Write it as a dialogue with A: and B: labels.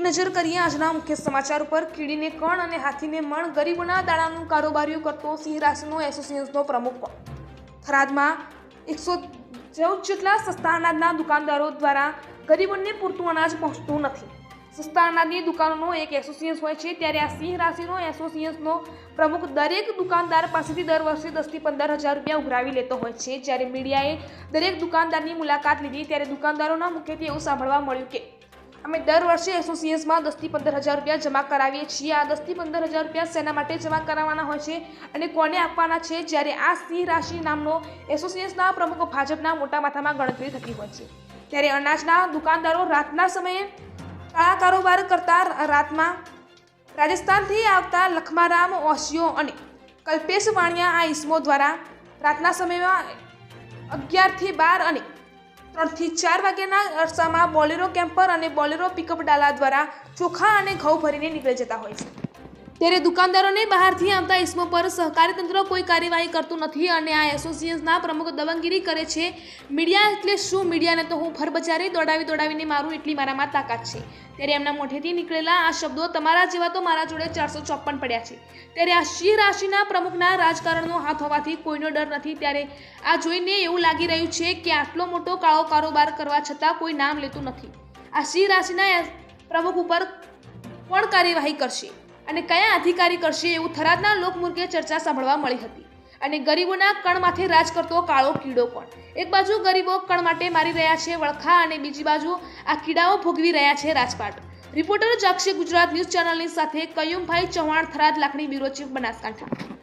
A: નજર કરીએ, આજના મુખ્ય સમાચાર ઉપર કીડીને કણ અને હાથીને મણ ગરીબોના દાણાનું કારોબારીઓ કરતો સિંહ રાશિનો એસોસિએશનનો પ્રમુખ પણ થરાદમાં એકસો ચૌદ જેટલા સસ્તા અનાજના દુકાનદારો દ્વારા ગરીબોને પૂરતું અનાજ પહોંચતું નથી. સસ્તા અનાજની દુકાનોનો એક એસોસિએન્સ હોય છે, ત્યારે આ સિંહ રાશિનો એસોસિએન્સનો પ્રમુખ દરેક દુકાનદાર પાસેથી દર વર્ષે દસથી પંદર હજાર રૂપિયા ઉઘરાવી લેતો હોય છે. જ્યારે મીડિયાએ દરેક દુકાનદારની મુલાકાત લીધી, ત્યારે દુકાનદારોના મુખ્યત્વે એવું સાંભળવા મળ્યું કે અમે દર વર્ષે એસોસિએશનમાં દસથી પંદર હજાર રૂપિયા જમા કરાવીએ છીએ. આ દસથી પંદર હજાર રૂપિયા શેના માટે જમા કરાવવાના હોય છે અને કોને આપવાના છે જ્યારે આ સિંહ રાશિ નામનો એસોસિએશનના પ્રમુખ ભાજપના મોટા માથામાં ગણતરી થતી હોય છે. ત્યારે અનાજના દુકાનદારો રાતના સમયે કાળા કારોબાર કરતા રાતમાં રાજસ્થાનથી આવતા લખમારામ, ઓશિયો અને કલ્પેશ વાણિયા આ ઇસમો દ્વારા રાતના સમયમાં અગિયારથી બાર અને ત્રણથી ચાર વાગ્યાના અરસામાં બોલેરો કેમ્પર અને બોલેરો પિકઅપ ડાલા દ્વારા ચોખા અને ઘઉં ભરીને નીકળી જતા હોય છે. ત્યારે દુકાનદારોને બહારથી આવતા ઇસમો પર સહકારી તંત્ર કોઈ કાર્યવાહી કરતું નથી અને આ એસોસિએશનના પ્રમુખ દબંગગીરી કરે છે, મીડિયા એટલે શું? મીડિયાને તો હું ફરબજારે દોડાવી દોડાવીને મારું એટલી મારામાં તાકાત છે. ત્યારે એમના મોઢેથી નીકળેલા આ શબ્દો તમારા જેવા તો મારા જોડે ચારસો ચોપન પડ્યા છે. ત્યારે આ સિંહ રાશિના પ્રમુખના રાજકારણનો હાથ હોવાથી કોઈનો ડર નથી. ત્યારે આ જોઈને એવું લાગી રહ્યું છે કે આટલો મોટો કાળો કારોબાર કરવા છતાં કોઈ નામ લેતું નથી. આ સિંહ રાશિના પ્રમુખ ઉપર કોણ કાર્યવાહી કરશે? અને કયા અધિકારી કરશે એવું થરાદના લોકમુર્ગે ચર્ચા સાંભળવા મળી હતી. અને ગરીબોના કણમાંથી રાજ કરતો કાળો કીડો પણ એક બાજુ ગરીબો કણ માટે મારી રહ્યા છે વળખા અને બીજી બાજુ આ કીડાઓ ભોગવી રહ્યા છે રાજપાટ. રિપોર્ટર જાક્ષી ગુજરાત ન્યૂઝ ચેનલની સાથે કયુમભાઈ ચૌહાણ થરાદ લાખણી બ્યુરો ચીફ બનાસકાંઠા.